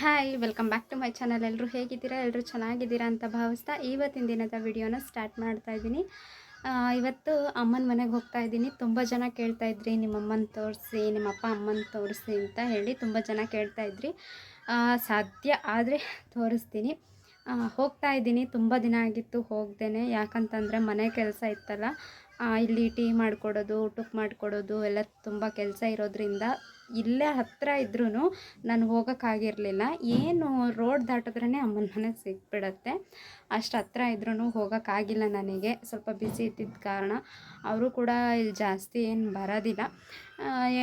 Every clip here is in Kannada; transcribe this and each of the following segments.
Hi welcome back to my channel ಎಲ್ಲರೂ ಹೇಗಿದ್ದೀರಾ? ಎಲ್ಲರೂ ಚೆನ್ನಾಗಿದ್ದೀರಾ ಅಂತ ಭಾವಿಸ್ತಾ ಇವತ್ತಿನ ದಿನದ ವಿಡಿಯೋನ ಸ್ಟಾರ್ಟ್ ಮಾಡ್ತಾ ಇದ್ದೀನಿ. ಇವತ್ತು ಅಮ್ಮನ ಮನೆಗೆ ಹೋಗ್ತಾ ಇದ್ದೀನಿ. ತುಂಬ ಜನ ಕೇಳ್ತಾ ಇದ್ರಿ ನಿಮ್ಮ ಅಮ್ಮನ ತೋರಿಸಿ ನಿಮ್ಮ ಅಪ್ಪ ಅಮ್ಮನ ತೋರಿಸಿ ಅಂತ ಹೇಳಿ ತುಂಬ ಜನ ಕೇಳ್ತಾ ಇದ್ರಿ. ಸಾಧ್ಯ ಆದರೆ ತೋರಿಸ್ತೀನಿ. ಹೋಗ್ತಾ ಇದ್ದೀನಿ. ತುಂಬ ದಿನ ಆಗಿತ್ತು ಹೋಗ್ದೇನೆ. ಯಾಕಂತಂದರೆ ಮನೆ ಕೆಲಸ ಇತ್ತಲ್ಲ ಇಲ್ಲಿ ಟೀ ಮಾಡಿಕೊಡೋದು ಊಟಕ್ಕೆ ಮಾಡಿಕೊಡೋದು, ಎಲ್ಲ ತುಂಬ ಕೆಲಸ ಇರೋದ್ರಿಂದ ಇಲ್ಲೇ ಹತ್ತಿರ ಇದ್ರೂ ನಾನು ಹೋಗೋಕ್ಕಾಗಿರಲಿಲ್ಲ. ಏನು ರೋಡ್ ದಾಟಿದ್ರೇ ಅಮ್ಮನ ಮನೆ ಸಿಕ್ಬಿಡತ್ತೆ. ಅಷ್ಟು ಹತ್ತಿರ ಇದ್ರೂ ಹೋಗೋಕ್ಕಾಗಿಲ್ಲ ನನಗೆ. ಸ್ವಲ್ಪ ಬಿಸಿ ಇದ್ದಿದ್ದ ಕಾರಣ ಅವರು ಕೂಡ ಇಲ್ಲಿ ಜಾಸ್ತಿ ಏನು ಬರೋದಿಲ್ಲ.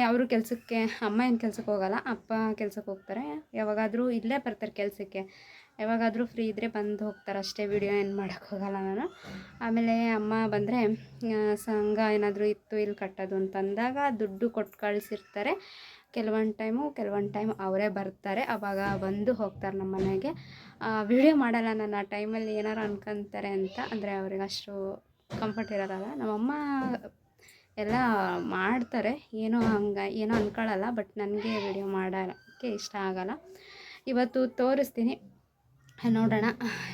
ಅವರು ಕೆಲಸಕ್ಕೆ, ಅಮ್ಮ ಏನು ಕೆಲಸಕ್ಕೆ ಹೋಗಲ್ಲ, ಅಪ್ಪ ಕೆಲಸಕ್ಕೆ ಹೋಗ್ತಾರೆ. ಯಾವಾಗಾದರೂ ಇಲ್ಲೇ ಬರ್ತಾರೆ ಕೆಲಸಕ್ಕೆ. ಯಾವಾಗಾದರೂ ಫ್ರೀ ಇದ್ದರೆ ಬಂದು ಹೋಗ್ತಾರೆ. ಅಷ್ಟೇ ವಿಡಿಯೋ ಏನು ಮಾಡೋಕ್ಕೆ ಹೋಗಲ್ಲ ನಾನು. ಆಮೇಲೆ ಅಮ್ಮ ಬಂದರೆ ಸಂಘ ಏನಾದರೂ ಇತ್ತು, ಇಲ್ಲಿ ಕಟ್ಟೋದು ಅಂತಂದಾಗ ದುಡ್ಡು ಕೊಟ್ಟು ಕಳಿಸಿರ್ತಾರೆ. ಕೆಲವೊಂದು ಟೈಮು, ಕೆಲವೊಂದು ಟೈಮ್ ಅವರೇ ಬರ್ತಾರೆ. ಆವಾಗ ಬಂದು ಹೋಗ್ತಾರೆ ನಮ್ಮ ಮನೆಗೆ. ವಿಡಿಯೋ ಮಾಡಲ್ಲ ನಾನು ಆ ಟೈಮಲ್ಲಿ ಏನಾರು ಅನ್ಕೊಂತಾರೆ ಅಂತ. ಅಂದರೆ ಅವ್ರಿಗೆ ಅಷ್ಟು ಕಂಫರ್ಟ್ ಇರೋದಲ್ಲ ನಮ್ಮಮ್ಮ ಎಲ್ಲ ಮಾಡ್ತಾರೆ. ಏನೋ ಹಂಗೆ, ಏನೋ ಅಂದ್ಕೊಳ್ಳಲ್ಲ ಬಟ್ ನನಗೆ ವಿಡಿಯೋ ಮಾಡೋಕ್ಕೆ ಇಷ್ಟ ಆಗಲ್ಲ. ಇವತ್ತು ತೋರಿಸ್ತೀನಿ. ನೋಡೋಣ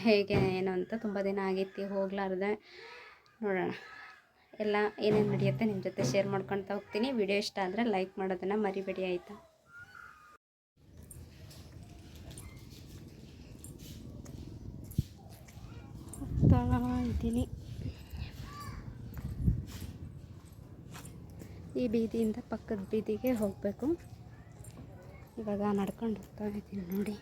ಹೇಗೆ, ಏನು ಅಂತ. ತುಂಬ ದಿನ ಆಗೈತಿ, ಹೋಗ್ಲಾರ್ದೆ. ನೋಡೋಣ. ಎಲ್ಲ ಏನೇನು ನಡೆಯುತ್ತೆ ನಿಮ್ಮ ಜೊತೆ ಶೇರ್ ಮಾಡ್ಕೊಳ್ತಾ ಹೋಗ್ತೀನಿ. ವಿಡಿಯೋ ಇಷ್ಟ ಆದರೆ ಲೈಕ್ ಮಾಡೋದನ್ನು ಮರಿಬೇಡಿ ಆಯಿತಾ? ಇದ್ದೀನಿ ಈ ಬೀದಿಯಿಂದ ಪಕ್ಕದ ಬೀದಿಗೆ ಹೋಗಬೇಕು. ಇವಾಗ ನಡ್ಕೊಂಡು ಹೋಗ್ತಾ ಇದ್ದೀನಿ ನೋಡಿ.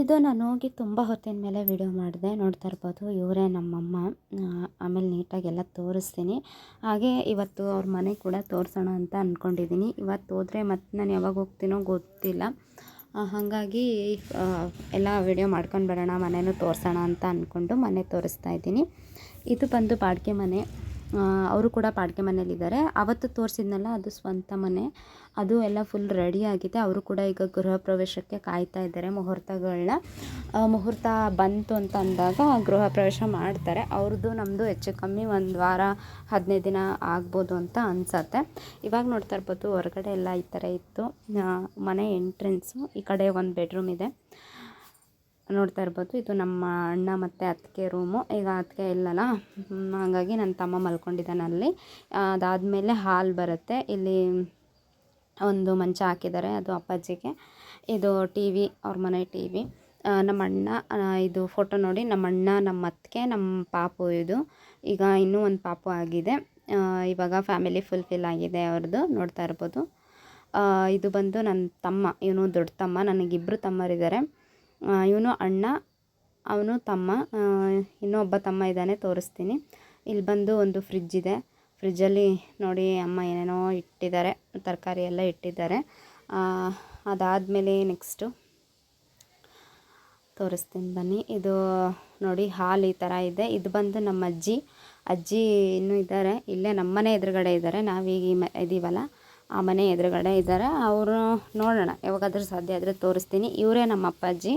ಇದು ನಾನು ಹೋಗಿ ತುಂಬ ಹೊತ್ತಿನ ಮೇಲೆ ವಿಡಿಯೋ ಮಾಡಿದೆ. ನೋಡ್ತಾ ಇರ್ಬೋದು, ಇವರೇ ನಮ್ಮಮ್ಮ. ಆಮೇಲೆ ನೀಟಾಗಿ ಎಲ್ಲ ತೋರಿಸ್ತೀನಿ. ಹಾಗೆ ಇವತ್ತು ಅವ್ರ ಮನೆ ಕೂಡ ತೋರಿಸೋಣ ಅಂತ ಅಂದ್ಕೊಂಡಿದ್ದೀನಿ ಇವತ್ತು ಹೋದರೆ ಮತ್ತೆ ನಾನು ಯಾವಾಗ ಹೋಗ್ತೀನೋ ಗೊತ್ತಿಲ್ಲ. ಹಾಗಾಗಿ ಎಲ್ಲ ವಿಡಿಯೋ ಮಾಡ್ಕೊಂಡು ಬರೋಣ, ಮನೇನೂ ತೋರಿಸೋಣ ಅಂತ ಅಂದ್ಕೊಂಡು ಮನೆ ತೋರಿಸ್ತಾ ಇದ್ದೀನಿ. ಇದು ಬಂದು ಬಾಡಿಗೆ ಮನೆ. ಅವರು ಕೂಡ ಬಾಡಿಗೆ ಮನೇಲಿದ್ದಾರೆ ಅವತ್ತು ತೋರಿಸಿದ್ನಲ್ಲ, ಅದು ಸ್ವಂತ ಮನೆ. ಅದು ಎಲ್ಲ ಫುಲ್ ರೆಡಿ ಆಗಿದೆ. ಅವರು ಕೂಡ ಈಗ ಗೃಹ ಪ್ರವೇಶಕ್ಕೆ ಕಾಯ್ತಾ ಇದ್ದಾರೆ ಮುಹೂರ್ತಗಳನ್ನ ಮುಹೂರ್ತ ಬಂತು ಅಂತ ಅಂದಾಗ ಗೃಹ ಪ್ರವೇಶ ಮಾಡ್ತಾರೆ. ಅವ್ರದ್ದು ನಮ್ಮದು ಹೆಚ್ಚು ಕಮ್ಮಿ ಒಂದು ವಾರ, ಹದಿನೈದು ದಿನ ಆಗ್ಬೋದು ಅಂತ ಅನ್ಸತ್ತೆ. ಇವಾಗ ನೋಡ್ತಾ ಇರ್ಬೋದು, ಹೊರಗಡೆ ಎಲ್ಲ ಈ ಥರ ಇತ್ತು. ಮನೆ ಎಂಟ್ರೆನ್ಸು ಈ ಕಡೆ ಒಂದು ಬೆಡ್ರೂಮ್ ಇದೆ. ನೋಡ್ತಾ ಇರ್ಬೋದು. ಇದು ನಮ್ಮ ಅಣ್ಣ ಮತ್ತು ಅತ್ತಿಗೆ ರೂಮು ಈಗ ಅತ್ತಿಗೆ ಇಲ್ಲಲ್ಲ? ಹಾಗಾಗಿ ನನ್ನ ತಮ್ಮ ಮಲ್ಕೊಂಡಿದ್ದಾನೆ ಅಲ್ಲಿ. ಅದಾದಮೇಲೆ ಹಾಲ್ ಬರುತ್ತೆ. ಇಲ್ಲಿ ಒಂದು ಮಂಚ ಹಾಕಿದ್ದಾರೆ, ಅದು ಅಪ್ಪಾಜಿಗೆ. ಇದು ಟಿ ವಿ, ಅವ್ರ ಮನೆ ಟಿ ವಿ. ನಮ್ಮ ಅಣ್ಣ ಇದು ಫೋಟೋ ನೋಡಿ, ನಮ್ಮ ಅಣ್ಣ, ನಮ್ಮ ಅತ್ತಿಗೆ, ನಮ್ಮ ಪಾಪು ಇದು. ಈಗ ಇನ್ನೂ ಒಂದು ಪಾಪು ಆಗಿದೆ. ಇವಾಗ ಫ್ಯಾಮಿಲಿ ಫುಲ್ಫಿಲ್ ಆಗಿದೆ ಅವ್ರದ್ದು ನೋಡ್ತಾ ಇರ್ಬೋದು. ಇದು ಬಂದು ನನ್ನ ತಮ್ಮ, ಇವನು ದೊಡ್ಡ ತಮ್ಮ ನನಗಿಬ್ಬರು ತಮ್ಮರಿದ್ದಾರೆ. ಇವನು ಅಣ್ಣ, ಅವನು ತಮ್ಮ ಇನ್ನೂ ಇನ್ನೊಬ್ಬ ತಮ್ಮ ಇದ್ದಾನೆ, ತೋರಿಸ್ತೀನಿ. ಇಲ್ಲಿ ಬಂದು ಒಂದು ಫ್ರಿಜ್ ಇದೆ. ಫ್ರಿಜ್ಜಲ್ಲಿ ನೋಡಿ ಅಮ್ಮ ಏನೇನೋ ಇಟ್ಟಿದ್ದಾರೆ, ತರಕಾರಿ ಎಲ್ಲ ಇಟ್ಟಿದ್ದಾರೆ. ಅದಾದಮೇಲೆ ನೆಕ್ಸ್ಟು ತೋರಿಸ್ತೀನಿ ಬನ್ನಿ. ಇದು ನೋಡಿ ಹಾಲು ಈ ಥರ ಇದೆ. ಇದು ಬಂದು ನಮ್ಮ ಅಜ್ಜಿ. ಅಜ್ಜಿ ಇನ್ನೂ ಇದ್ದಾರೆ. ಇಲ್ಲೇ ನಮ್ಮನೆ ಎದುರುಗಡೆ ಇದ್ದಾರೆ. ನಾವೀಗ ಇದೀವಲ್ಲ. ಆ ಮನೆ ಎದುರುಗಡೆ ಇದ್ದಾರೆ. ಅವರು ನೋಡೋಣ, ಯಾವಾಗಾದರೂ ಸಾಧ್ಯ ಆದರೆ ತೋರಿಸ್ತೀನಿ. ಇವರೇ ನಮ್ಮ ಅಪ್ಪಾಜಿ.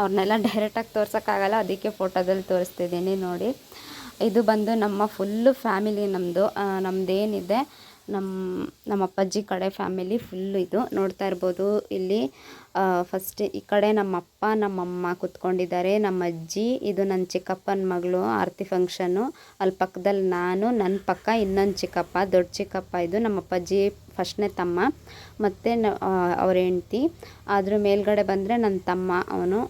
ಅವ್ರನ್ನೆಲ್ಲ ಡೈರೆಕ್ಟಾಗಿ ತೋರ್ಸೋಕ್ಕಾಗಲ್ಲ, ಅದಕ್ಕೆ ಫೋಟೋದಲ್ಲಿ ತೋರಿಸ್ತಿದ್ದೀನಿ ನೋಡಿ. ಇದು ಬಂದು ನಮ್ಮ ಫುಲ್ಲು ಫ್ಯಾಮಿಲಿ ನಮ್ಮದು ನಮ್ಮದೇನಿದೆ ನಮ್ಮ ನಮ್ಮ ಅಪ್ಪಾಜಿ ಕಡೆ ಫ್ಯಾಮಿಲಿ ಫುಲ್ಲು ಇದು. ನೋಡ್ತಾ ಇರ್ಬೋದು ಇಲ್ಲಿ. ಫಸ್ಟ್ ಈ ಕಡೆ ನಮ್ಮ ಅಪ್ಪ ನಮ್ಮಮ್ಮ ಕೂತ್ಕೊಂಡಿದ್ದಾರೆ. ನಮ್ಮ ಅಜ್ಜಿ, ಇದು ನನ್ನ ಚಿಕ್ಕಪ್ಪನ ಮಗಳು, ಆರತಿ ಫಂಕ್ಷನ್ನು ಅಲ್ಲಿ ಪಕ್ಕದಲ್ಲಿ ನಾನು ನನ್ನ ಪಕ್ಕ ಇನ್ನೊಂದು ಚಿಕ್ಕಪ್ಪ, ದೊಡ್ಡ ಚಿಕ್ಕಪ್ಪ ಇದು ನಮ್ಮ ಅಪ್ಪಾಜಿ ಫಸ್ಟ್ನೇ ತಮ್ಮ. ಮತ್ತು ಅವ್ರ ಹೆಂಡ್ತಿ. ಅದ್ರ ಮೇಲ್ಗಡೆ ಬಂದರೆ ನನ್ನ ತಮ್ಮ ಅವನು.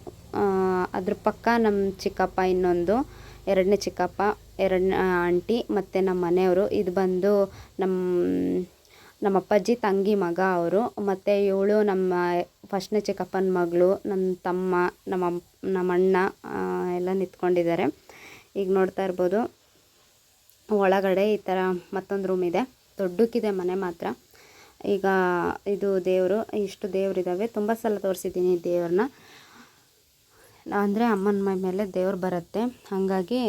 ಅದ್ರ ಪಕ್ಕ ನಮ್ಮ ಚಿಕ್ಕಪ್ಪ ಇನ್ನೊಂದು. ಎರಡನೇ ಚಿಕ್ಕಪ್ಪ, ಎರಡನೇ ಆಂಟಿ ಮತ್ತು ನಮ್ಮ ಮನೆಯವರು. ಇದು ಬಂದು ನಮ್ಮ ನಮ್ಮ ಅಪ್ಪಾಜಿ, ತಂಗಿ ಮಗ ಅವರು. ಮತ್ತು ಇವಳು ನಮ್ಮ ಫಸ್ಟ್ನೇ ಚಿಕ್ಕಪ್ಪನ ಮಗಳು ನನ್ನ ತಮ್ಮ, ನಮ್ಮ ನಮ್ಮ ಅಣ್ಣ ಎಲ್ಲ ನಿಂತ್ಕೊಂಡಿದ್ದಾರೆ. ಈಗ ನೋಡ್ತಾ ಇರ್ಬೋದು, ಒಳಗಡೆ ಈ ಥರ ಮತ್ತೊಂದು ರೂಮ್ ಇದೆ. ದೊಡ್ಡಕ್ಕಿದೆ ಮನೆ ಮಾತ್ರ. ಈಗ ಇದು ದೇವರು, ಇಷ್ಟು ದೇವರಿದ್ದಾವೆ. ತುಂಬ ಸಲ ತೋರಿಸಿದ್ದೀನಿ ದೇವ್ರನ್ನ. ಅಂದರೆ ಅಮ್ಮನ ಮೈ ಮೇಲೆ ದೇವ್ರು ಬರುತ್ತೆ. ಹಾಗಾಗಿ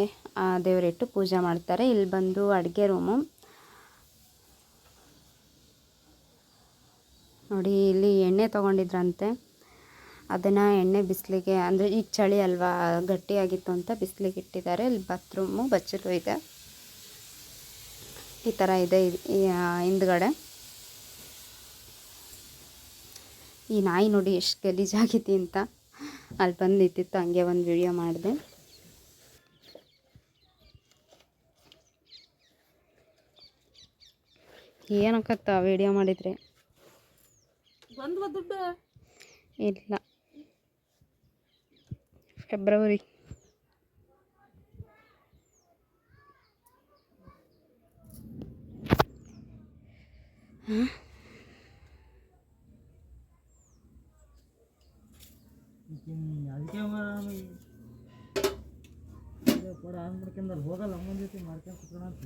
ಆ ದೇವರಿಟ್ಟು ಪೂಜೆ ಮಾಡ್ತಾರೆ. ಇಲ್ಲಿ ಬಂದು ಅಡುಗೆ ರೂಮು. ನೋಡಿ, ಇಲ್ಲಿ ಎಣ್ಣೆ ತೊಗೊಂಡಿದ್ರಂತೆ. ಅದನ್ನು ಎಣ್ಣೆ ಬಿಸಿಲಿಗೆ, ಅಂದರೆ ಈಗ ಚಳಿ ಅಲ್ವಾ, ಗಟ್ಟಿಯಾಗಿತ್ತು ಅಂತ ಬಿಸಿಲಿಗೆ ಇಟ್ಟಿದ್ದಾರೆ. ಇಲ್ಲಿ ಬಾತ್ರೂಮು, ಬಚ್ಚಲು ಇದೆ. ಈ ಥರ ಇದೆ ಹಿಂದ್ಗಡೆ. ಈ ನಾಯಿ ನೋಡಿ ಎಷ್ಟು ಗಲೀಜಾಗಿದೆ ಅಂತ. ಅಲ್ಲಿ ಬಂದು ನಿಂತಿತ್ತು ಹಂಗೆ ಒಂದು ವಿಡಿಯೋ ಮಾಡಿದೆ. ಏನಕ್ಕತ್ತ ವಿಡಿಯೋ ಮಾಡಿದ್ರೆ? ಇಲ್ಲ. ಫೆಬ್ರವರಿ ಅದಕ್ಕೆ ಕೊಡ ಆನ್ ಹೋಗಲ್ಲ ಅಮ್ಮನ ಜೊತೆ ಮಾಡ್ಕೊಂಡು ಅಂತ.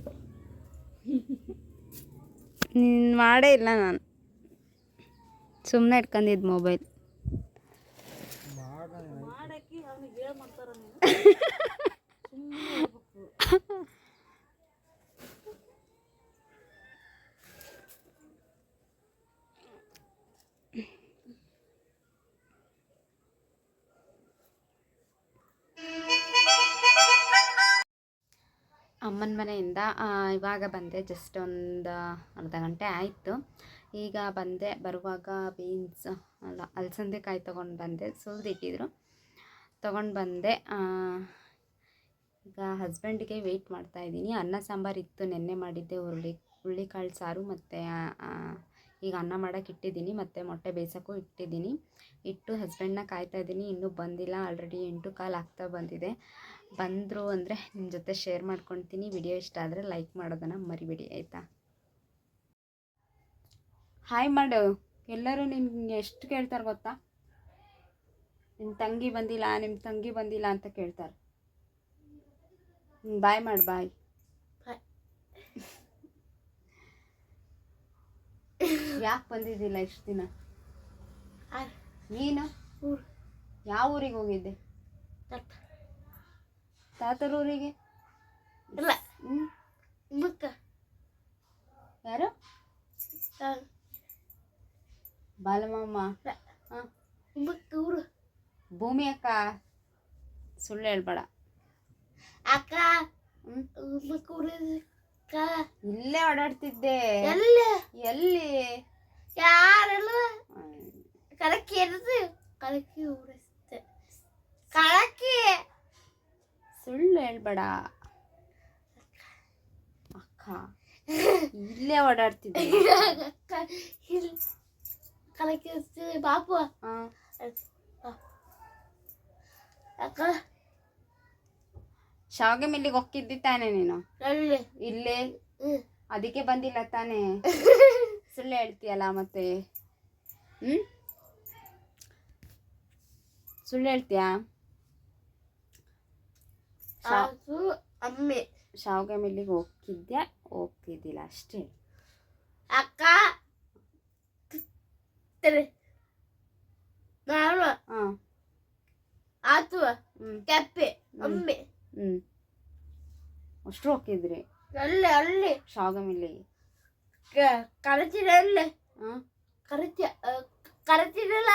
ನೀನು ಮಾಡೇ ಇಲ್ಲ ನಾನು. ಸುಮ್ಮನೆ ಇಟ್ಕೊಂಡಿದ್ದು ಮೊಬೈಲ್ ಮಾಡಕ್ಕೆ you. ಅಮ್ಮನ ಮನೆಯಿಂದ ಇವಾಗ ಬಂದೆ ಜಸ್ಟ್ ಒಂದು ಅರ್ಧ ಗಂಟೆ ಆಯಿತು. ಈಗ ಬಂದೆ, ಬರುವಾಗ ಬೀನ್ಸ್ ಅಲ್ಲ, ಅಲಸಂದೆಕಾಯಿ ತೊಗೊಂಡು ಬಂದೆ ಸುಲಿದಿಟ್ಟಿದ್ರು ತೊಗೊಂಡು ಬಂದೆ ಈಗ ಹಸ್ಬೆಂಡಿಗೆ ವೆಯ್ಟ್ ಮಾಡ್ತಾ ಇದ್ದೀನಿ. ಅನ್ನ ಸಾಂಬಾರು ಇತ್ತು, ನೆನ್ನೆ ಮಾಡಿದ್ದೆ ಹುರುಳಿ ಹುರುಳಿಕಾಳು ಸಾರು ಮತ್ತು ಈಗ ಅನ್ನ ಮಾಡೋಕೆ ಇಟ್ಟಿದ್ದೀನಿ, ಮತ್ತು ಮೊಟ್ಟೆ ಬೇಯಿಸೋಕ್ಕೂ ಇಟ್ಟಿದ್ದೀನಿ. ಇಟ್ಟು ಹಸ್ಬೆಂಡ್ನ ಕಾಯ್ತಾ ಇದ್ದೀನಿ, ಇನ್ನೂ ಬಂದಿಲ್ಲ ಆಲ್ರೆಡಿ ಎಂಟು ಕಾಲು ಆಗ್ತಾ ಬಂದಿದೆ. ಬಂದರು ಅಂದರೆ ನಿಮ್ಮ ಜೊತೆ ಶೇರ್ ಮಾಡ್ಕೊತೀನಿ. ವಿಡಿಯೋ ಇಷ್ಟ ಆದರೆ ಲೈಕ್ ಮಾಡೋದನ್ನು ಮರಿಬೇಡಿ ಆಯಿತಾ? ಹಾಯ್ ಮಾಡು. ಎಲ್ಲರೂ ನಿನ್ಗೆ ಎಷ್ಟು ಕೇಳ್ತಾರೆ ಗೊತ್ತಾ? ನಿಮ್ಮ ತಂಗಿ ಬಂದಿಲ್ಲ ನಿಮ್ಮ ತಂಗಿ ಬಂದಿಲ್ಲ ಅಂತ ಕೇಳ್ತಾರೆ. ಬಾಯ್ ಮಾಡಿ ಬಾಯ್. ಯಾಕೆ ಬಂದಿದ್ದಿಲ್ಲ ಇಷ್ಟು ದಿನ. ನೀನು. ಯಾವ ಊರಿಗೆ ಹೋಗಿದ್ದೆ? ತಾತರ ಊರಿಗೆ ಇಲ್ಲ. ಹ್ಞೂ ಮುಕ್ಕ ಯಾರು? ಬಾಲಮಮ್ಮ ಹಾಂ. ಮುಕ್ಕ ಊರು. ಭೂಮಿ ಅಕ್ಕ. ಸುಳ್ಳು ಹೇಳ್ಬೇಡ. ಅಕ್ಕ? ಮುಕ್ಕ ಊರು ಅಕ್ಕ. ಇಲ್ಲೇ ಓಡಾಡ್ತಿದ್ದೆ. ಎಲ್ಲಿ? ಎಲ್ಲಿ? ಯಾರು ಹ್ಮ್. ಕಳಕಿ ಇರೋದು. ಕಳಕಿ ಊರಿಸ್ತೆ ಕಳಕಿ ಸುಳ್ಳು ಹೇಳ್ಬೇಡ. ಅಕ್ಕ ಇಲ್ಲೇ ಓಡಾಡ್ತಿದ್ದೆ. ಬಾಪು. ಅಕ್ಕ. ಶಾವಿಗೆ ಮಿಲ್ಲಿಗೆ ಹೋಗಿದ್ದಿ ತಾನೆ ನೀನು? ಇಲ್ಲೇ? ಅದಕ್ಕೆ ಬಂದಿಲ್ಲ ತಾನೆ? ಸುಳ್ಳು ಹೇಳ್ತೀಯಲ್ಲ ಮತ್ತೆ? ಹ್ಮ್? ಸುಳ್ಳು ಹೇಳ್ತೀಯಾ? ಅದು ಅಮ್ಮೆ. ಶಾವಿಗೆ ಮಿಲ್ಲಿಗೆ ಹೋಗ್ತಿದ್ದೆ ಹೋಗ್ತಿದ್ದಿಲ್ಲ ಅಷ್ಟೇ. ಅಕ್ಕ ನಾನು ಆತು ಕೆಪ್ಪೆ ಅಮ್ಮೆ. ಹ್ಞೂ ಅಷ್ಟು ಹೋಗಿದ್ರಿ ಅಲ್ಲಿ ಅಲ್ಲಿ. ಶಾವಿಗೆ ಮಿಲ್ಲಿಗೆ ಕರಚಿನ ಅಲ್ಲಿ? ಹಾಂ. ಕರಚಿ ಕರಚಿರಲ್ಲ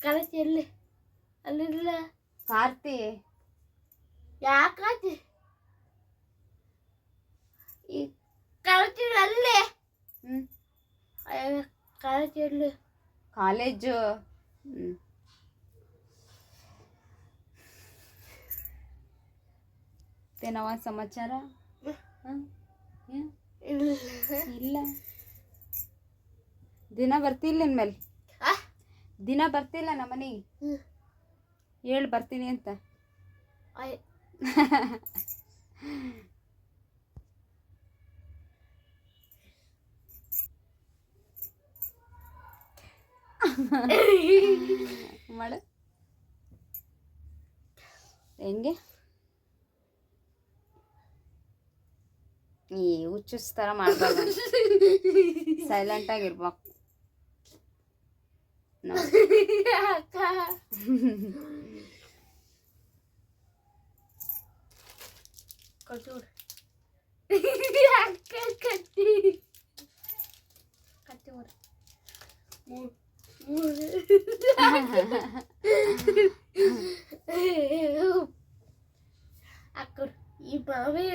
ಕರಚಿ ಅಲ್ಲಿ. ಅಲ್ಲಿಲ್ಲ ಕಾರ್ತಿ. ಯಾಕಾರ್ತಿ ಈ ಅಲ್ಲಿ ಹ್ಞೂ ಕರಚಿ ಅಲ್ಲಿ ಕಾಲೇಜು. ಹ್ಞೂ ಏನವ ಸಮಾಚಾರ? ಇಲ್ಲ. ದಿನ ಬರ್ತಿಲ್ಲ ಇನ್ಮೇಲೆ? ಆ? ದಿನ ಬರ್ತಿಲ್ಲ ನಮ್ಮ ಮನೆಗೆ ಹ್ಮ್. ಹೇಳು ಬರ್ತೀನಿ ಅಂತ. ಮಾಡ. ಹೆಂಗೆ? ಈ ಹುಚ್ಚುಸ್ ಥರ ಮಾಡಬಾರ್ದು. ಸೈಲೆಂಟಾಗಿರ್ಬೇಕು ಅಕ್ಕ. ಕೊಟ್ಟೂರು ಅಕ್ಕ ಕಟ್ಟಿ ಕಟ್ಟಿ ಮೂರು ಮೂರು ಮೂರು ಅಕ್ಕ ಈ ಬಾವಿ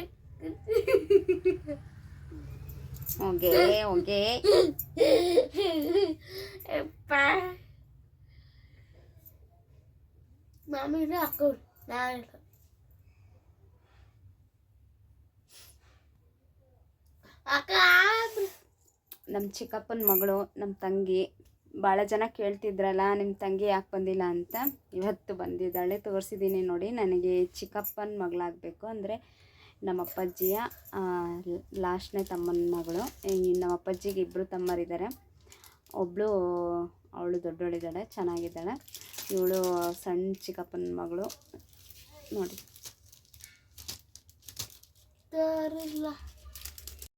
ಹೋಗೆ ನಮ್ಮ ಚಿಕ್ಕಪ್ಪನ ಮಗಳು ನಮ್ಮ ತಂಗಿ ಭಾಳ ಜನ ಕೇಳ್ತಿದ್ರಲ್ಲ ನಿಮ್ಮ ತಂಗಿ ಯಾಕೆ ಬಂದಿಲ್ಲ ಅಂತ. ಇವತ್ತು ಬಂದಿದ್ದಾಳೆ ತೋರಿಸಿದ್ದೀನಿ ನೋಡಿ. ನನಗೆ ಚಿಕ್ಕಪ್ಪನ ಮಗಳಾಗಬೇಕು ಅಂದರೆ ನಮ್ಮ ಅಪ್ಪಾಜಿಯ ಲಾಸ್ಟ್ನೇ ತಮ್ಮನ ಮಗಳು. ನಮ್ಮ ಅಪ್ಪಾಜಿಗೆ ಇಬ್ಬರು ತಮ್ಮರಿದ್ದಾರೆ ಒಬ್ಬಳು ಅವಳು ದೊಡ್ಡವಳಿದ್ದಾಳೆ ಚೆನ್ನಾಗಿದ್ದಾಳೆ. ಇವಳು ಸಣ್ಣ ಚಿಕ್ಕಪ್ಪನ ಮಗಳು. ನೋಡಿ.